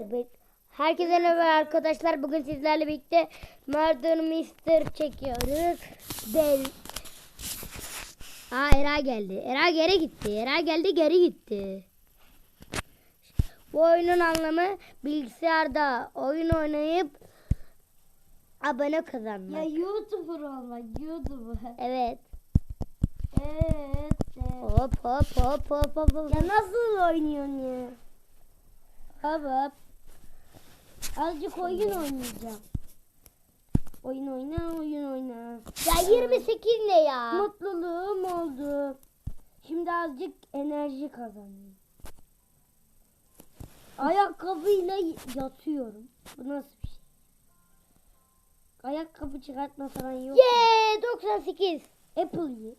Evet. Herkese merhaba arkadaşlar. Bugün sizlerle birlikte Murder Mister çekiyoruz. Del Aa Era geldi. Era geri gitti. Era geldi geri gitti. Bu oyunun anlamı bilgisayarda oyun oynayıp abone kazanmak. Ya YouTuber olmak, YouTuber. Evet. Evet. evet. Hop hop hop hop. hop. Ya nasıl oynuyorsun ya? Hop hop. Azıcık oyun oynayacağım. Oyun oyna, oyun oyna. Ya 28 ne ya? Mutluluğum oldu. Şimdi azıcık enerji kazanıyorum. Ayakkabıyla yatıyorum. Bu nasıl bir şey? Ayakkabı çıkartma falan yok. Yeah 98. Apple ye.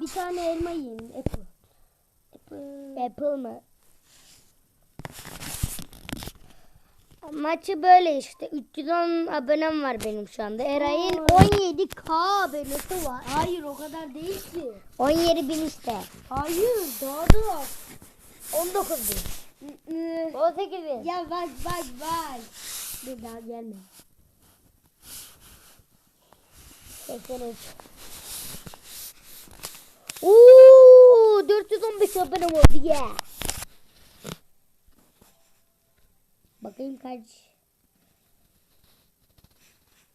Bir tane elma yiyin. Apple. Apple. Apple mı? Maçı böyle işte. 310 abonem var benim şu anda. Eray'ın Aa. 17k abonesi var. Hayır o kadar değil ki. 17 bin işte. Hayır daha da. 19 bin. 18 bin. ya bak bak bak. Bir daha gelme. 83. Oo 415 abonem oldu ya. Bakayım kaç.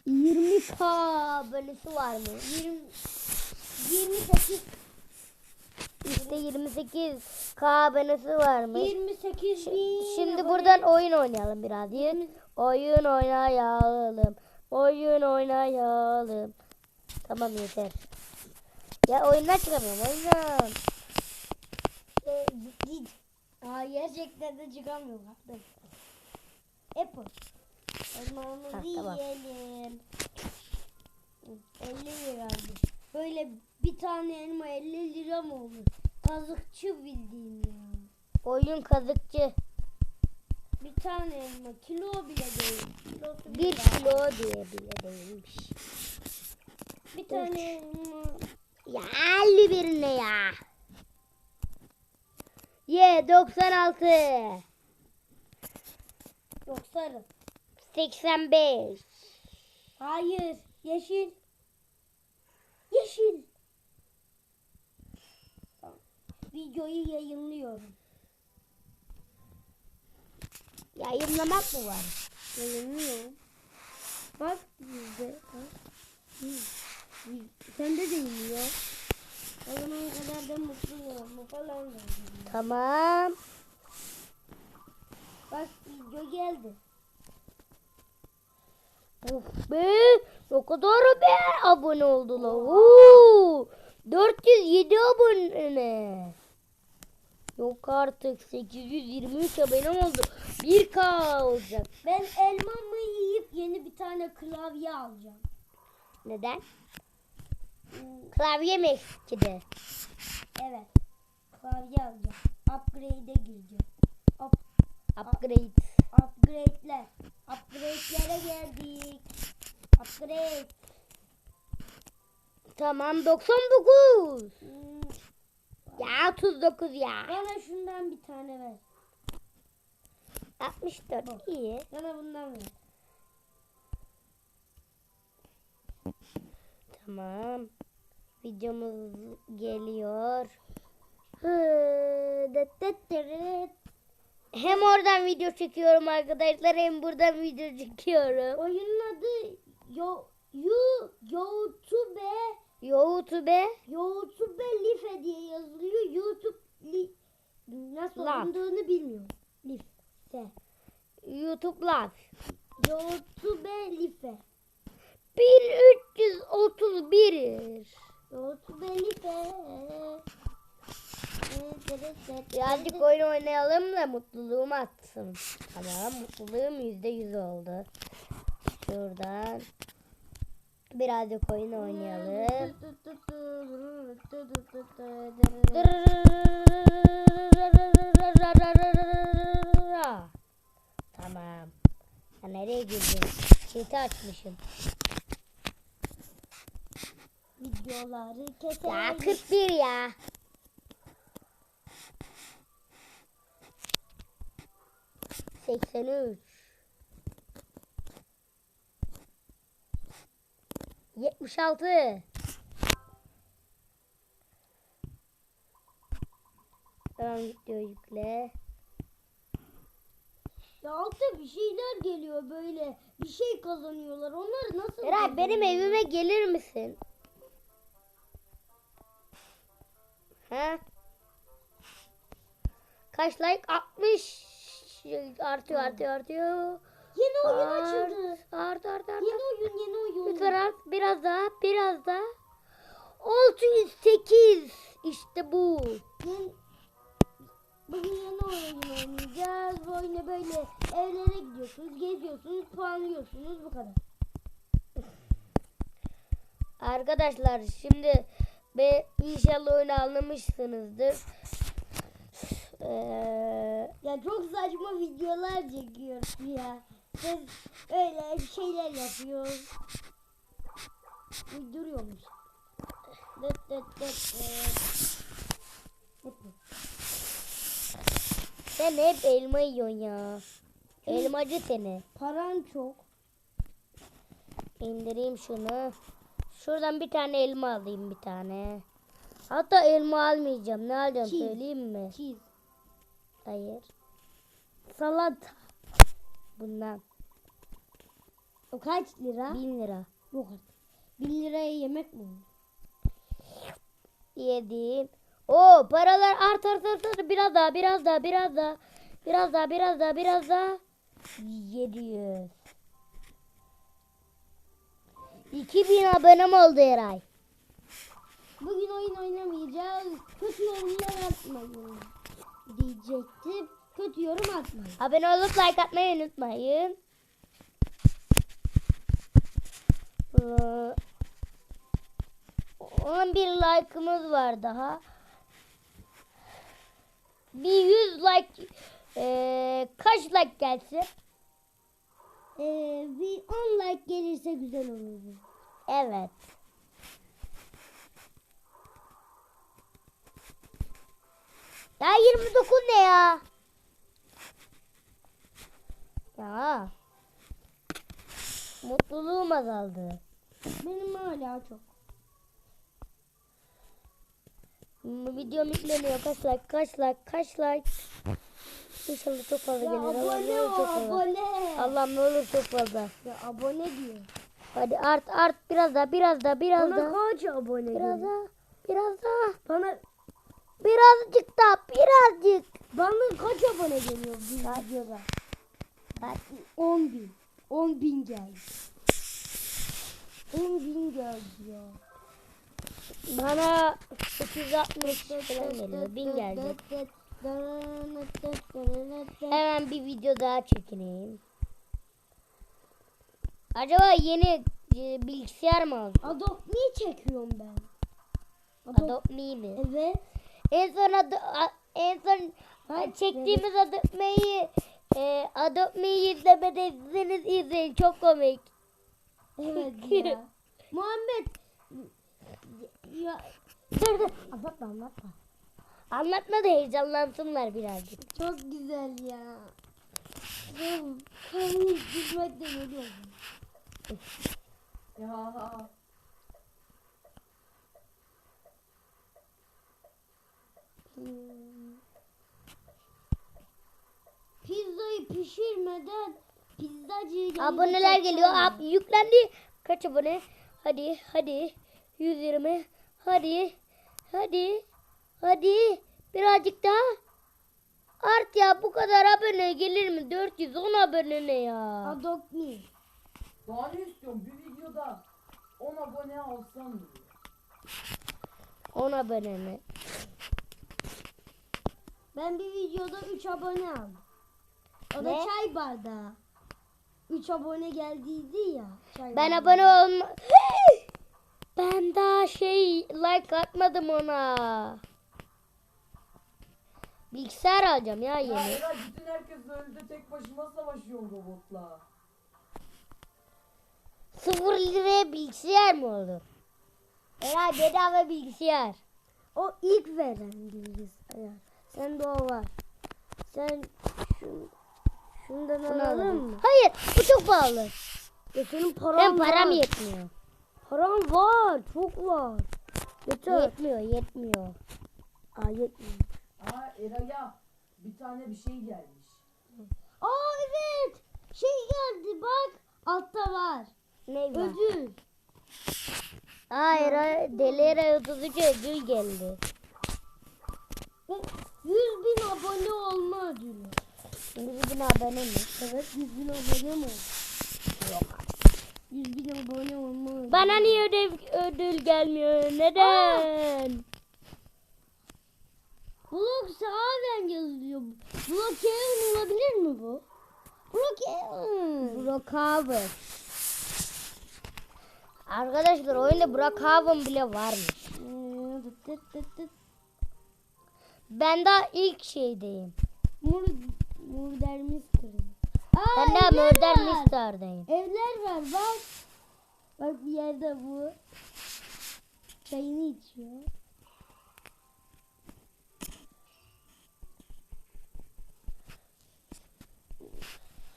20k abonesi var mı? 20 28 işte 28k abonesi var mı? 28 bin. Şimdi buradan oyun oynayalım biraz. Oyun oynayalım. Oyun oynayalım. Tamam yeter. Ya oyundan çıkamıyorum oyundan. Ee. Aa gerçekten de çıkamıyor arkadaşlar. Apple. Elmamızı Ha, tamam. yiyelim. 50 liraydı. Böyle bir tane elma 50 lira mı olur? Kazıkçı bildiğin ya. Oyun kazıkçı. Bir tane elma kilo bile değil. Kilosu Bir kilo diye bile değilmiş. Bir tane elma. Ya 51 ne ya? Ye 96. Yok sarı. 85. Hayır. Yeşil. Yeşil. Videoyu yayınlıyorum. Yayınlamak mı var? Yayınlıyorum. Bak bizde. Sende de iniyor. O zaman kadar da mutluyum. Falan. Tamam. Bak video geldi. Of be. O kadar be abone oldular. Oo, 407 abone. Yok artık 823 abonem oldu. 1K olacak. Ben elmamı yiyip yeni bir tane klavye alacağım. Neden? Klavye mi eskidi? Evet. Klavye alacağım. Upgrade'e gireceğim. Up, Upgrade. upgrade'ler. Upgrade'lere geldik. Upgrade. Tamam 99. Hmm, Ya 39 ya. Bana şundan bir tane ver. 64 iyi. Bana bundan ver. Tamam. Videomuz geliyor. Hı, dıt dıt dırıt. Hem oradan video çekiyorum arkadaşlar hem buradan video çekiyorum. Oyunun adı Yo Yu YouTube YouTube YouTube Life diye yazılıyor. YouTube li, nasıl Laf. okunduğunu bilmiyorum. Life. YouTube Live. YouTube Life. 1331. YouTube Life. Birazcık oyun oynayalım da mutluluğum atsın. Tamam mutluluğum yüzde yüz oldu. Şuradan birazcık oyun oynayalım. Tamam. Ya nereye girdin? Chat'i açmışım. Videoları Ya keselim. 41 ya. 83 76 Tamam video yükle. Ya altta bir şeyler geliyor böyle. Bir şey kazanıyorlar. Onları nasıl Eray benim evime gelir misin? Ha? Kaç like? 60 artıyor artıyor artıyor. Yeni oyun Art, açıldı. Art art art. Yeni oyun yeni oyun. Lütfen art biraz daha biraz daha. 608 işte bu. Yeni... Bugün yeni oyun oynayacağız. Bu oyunda böyle evlere gidiyorsunuz, geziyorsunuz, puanlıyorsunuz bu kadar. Arkadaşlar şimdi be inşallah oyunu anlamışsınızdır. Ee, Ya çok saçma videolar çekiyoruz ya. Biz öyle bir şeyler yapıyoruz. Uyduruyormuş. Dıt dıt dıt sen hep elma yiyorsun ya. Elmacı seni. Paran çok. İndireyim şunu. Şuradan bir tane elma alayım bir tane. Hatta elma almayacağım. Ne alacağım söyleyeyim mi? Cheese. Hayır. Salata. Bundan. O kaç lira? Bin lira. Yok artık. Bin liraya yemek mi? Yedim. O paralar art art art art. Biraz daha biraz daha biraz daha. Biraz daha biraz daha biraz daha. 700. 2000 abonem oldu Eray. Bugün oyun oynamayacağız. Kötü yorumlar atmayın. Diyecektim. Kötü yorum atmayın. Abone olup like atmayı unutmayın. Ee, 11 like'ımız var daha. Bir 100 like ee, kaç like gelsin? Ee, bir 10 like gelirse güzel olur. Evet. Ya 29 ne ya? Ya. Mutluluğum azaldı. Benim hala çok. Bu Videom yükleniyor. Kaç like, kaç like, kaç like. İnşallah çok fazla Ya gelir. Abone ol abone. Allah'ım ne olur çok fazla. Ya abone diyor. Hadi art art biraz daha biraz daha biraz Bana daha. kaç abone Biraz geliyor? daha. Biraz daha. Bana Birazcık daha birazcık. bana kaç abone geliyor bu videoda? Kaç? 10 bin. 10 bin geldi. 10 bin geldi ya. Bana 860 falan geliyor. 1000 geldi. Hemen bir video daha çekeyim. Acaba yeni e, bilgisayar mı aldım? Adopt Me çekiyorum ben. Adopt. Adopt Me mi? Evet. En son adı, en son çektiğimiz Adopt Me'yi e, Adopt Me'yi izlemediyseniz izleyin. Çok komik. Evet ya. Muhammed. Ya. Dur dur. Anlatma anlatma. Anlatma da heyecanlansınlar birazcık. Çok güzel ya. Ben kendimi gülmekten ölüyorum. Ya. Pizzayı pişirmeden pizzacıyı Aboneler geliyor. Ab, yüklendi. Kaç abone? Hadi hadi. 120. Hadi. Hadi. Hadi. Birazcık daha. Art ya bu kadar abone gelir mi? 410 abone ne ya? Adopt Me. Daha ne istiyorum? Bir videoda 10 abone alsam diyor. 10 abone mi? Ben bir videoda 3 abone aldım. O da Ne? çay bardağı. 3 abone geldiydi ya. Çay Ben bardağı. abone olma... Ben daha şey like atmadım ona. Bilgisayar alacağım ya Ya yeni. Eray bütün herkes öldü tek başıma savaşıyorum robotla. Sıfır liraya bilgisayar mı olur? Eray bedava bilgisayar. O ilk veren bilgisayar. Sende o var. Sen şu, Şundan Bunu alalım alalım. mı? Hayır bu çok pahalı. Ya senin paran Hem param var. yetmiyor. Param var. Çok var. Yeter. Yetmiyor yetmiyor. Aa yetmiyor. Aa Eray'a bir tane bir şey gelmiş. Aa evet. Şey geldi bak. Altta var. Ne var? Ödül. Hayır Delira 33 ödül geldi. 100 bin abone olma ödülü. Şimdi bin abone mi? Evet 100 bin abone mi? Yok. 100 bin abone olma ödülü. Bana niye ödev, ödül gelmiyor? Neden? Blok sağdan yazılıyor. Blockhaven olabilir mi bu? Blockhaven. Brookhaven. Arkadaşlar oyunda Brookhaven bile varmış. Ben daha ilk şeydeyim. Mur, Murder Mystery. Aa, Ben daha Murder var. Mystery'dayım. Evler var bak. Bak bir yerde bu. Çayını içiyor.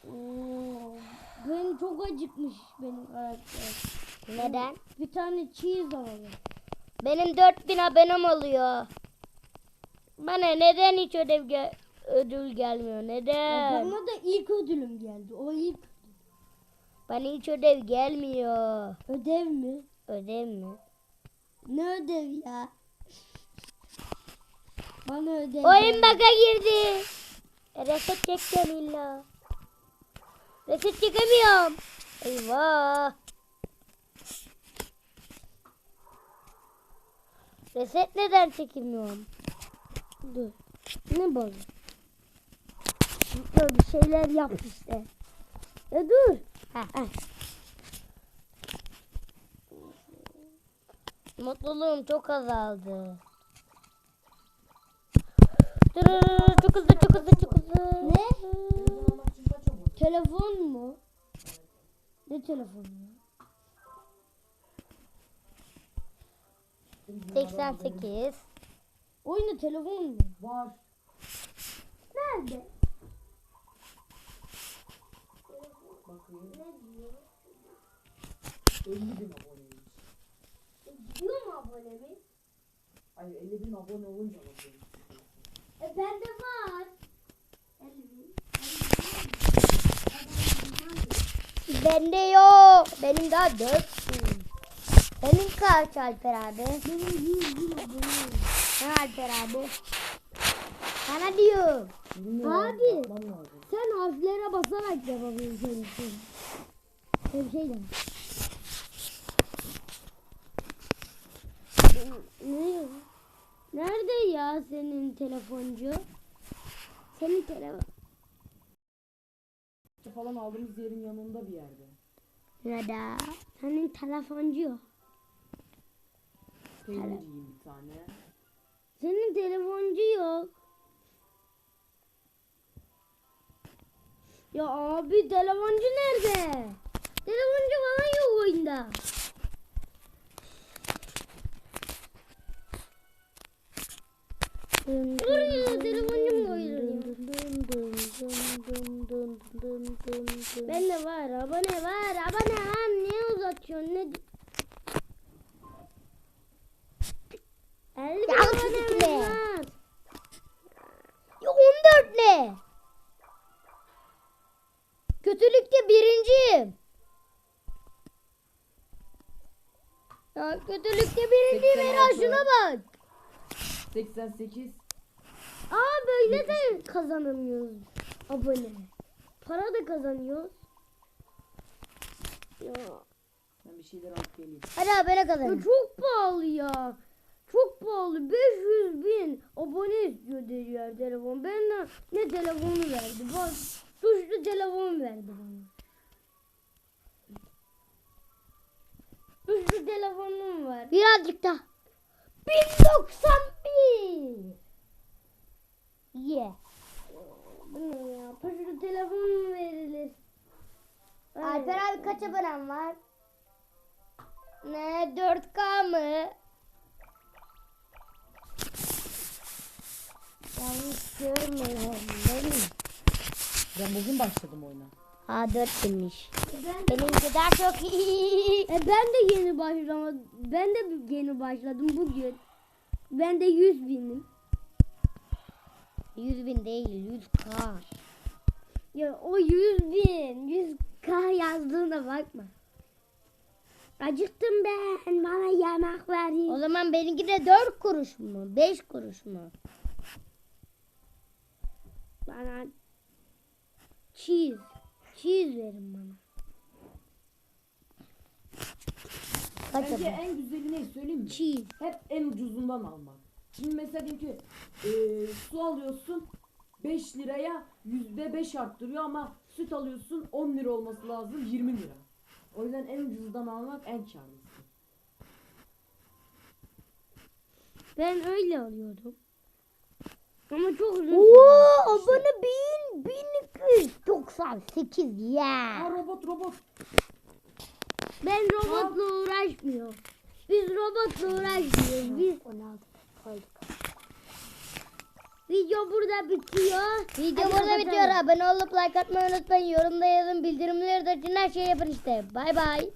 Oo, Ben çok acıkmış benim karakter. Neden? Bir tane cheese alalım. Benim 4000 abonem oluyor. Bana neden hiç ödev gel- ödül gelmiyor? Neden? Bana da ilk ödülüm geldi. O ilk Bana hiç ödev gelmiyor. ödev mi? Ödev mi? Ne ödev ya? Bana ödev. Oyun baka girdi. Reset çekeceğim illa. Reset çekemiyorum. Eyvah. Reset neden çekemiyorum? Dur. Ne bozdu? Dur bir şeyler yap işte. Ya dur. Ha. Mutluluğum çok azaldı. Dur, çok hızlı, çok hızlı, çok hızlı. Ne? Telefon? Telefon mu? Ne telefonu ya? 88. Oyunda telefon mu? Var. Nerede? Bakayım. 50 bin aboneymiş. Diyor mu abone mi? Hayır 50 bin abone olunca bakıyorum. E bende var. 50 bin. Bende yok. Benim daha 4000. Senin kaç Alper abi? Benim 100 bin abone. Ha Alper abi. Sana diyor. Abi. Sen harflere basarak yapabilirsin. Hep şey de. Ne? Nerede ya senin telefoncu? Senin telefon. falan aldığımız yerin yanında bir yerde. Neden? Senin telefoncu. Peynir yiyeyim bir tane. Senin telefoncu yok. Ya abi telefoncu nerede? Telefoncu falan yok oyunda. Dur ya telefoncu mu oynuyor? Bende var abone var abone niye uzatıyorsun ne? Elli bin Ya abone çocuk ne? var. Ya 14 ne? Kötülükte birinciyim. Ya kötülükte birinciyim 86. şuna bak. 88. Aa böyle de kazanamıyoruz abone. Para da kazanıyoruz. Ya, Ben bir şeyler alıp geleyim. Hadi abone ya kazan. çok pahalı ya. Pahalı. 500 bin abone istiyor diğer telefon. Ben de ne telefonu verdi. Bak tuşlu telefon verdi bana. Tuşlu telefonum var. Birazcık daha. 1091. Ye. Bu ne ya? Tuşlu telefon verilir? Alper abi kaç abonem var? Ne 4K mı? Yanlış görmüyorum değil mi? Ben bugün başladım oyuna. Ha 4000'miş. Benimki daha çok iyi. E ben de yeni başlamadım. Ben de yeni başladım bugün. Ben de 100 binim. 100 bin değil 100k. Ya o 100 bin. 100k yazdığına bakma. Acıktım ben. Bana yemek O verin. zaman benimki de 4 kuruş mu? 5 kuruş mu? Bana cheese. Cheese verin bana. Kaç Bence en güzeli ne söyleyeyim mi? Cheese. Hep en ucuzundan almak. Şimdi mesela diyelim ki eee, su alıyorsun 5 liraya yüzde 5 arttırıyor ama süt alıyorsun 10 lira olması lazım 20 lira. O yüzden en ucuzdan almak en karlısı. Ben öyle alıyordum. Ama çok uzun. Oo, abone 1000 1298 ya. Aa robot robot. Ben robotla uğraşmıyorum. Biz robotla uğraşmıyoruz. Biz 16 koyduk. video burada bitiyor. Video Hadi burada kapatalım. bitiyor. Abone olup like atmayı unutmayın. Yorumda yazın. Bildirimleri de açın. Her şeyi yapın işte. Bay bay.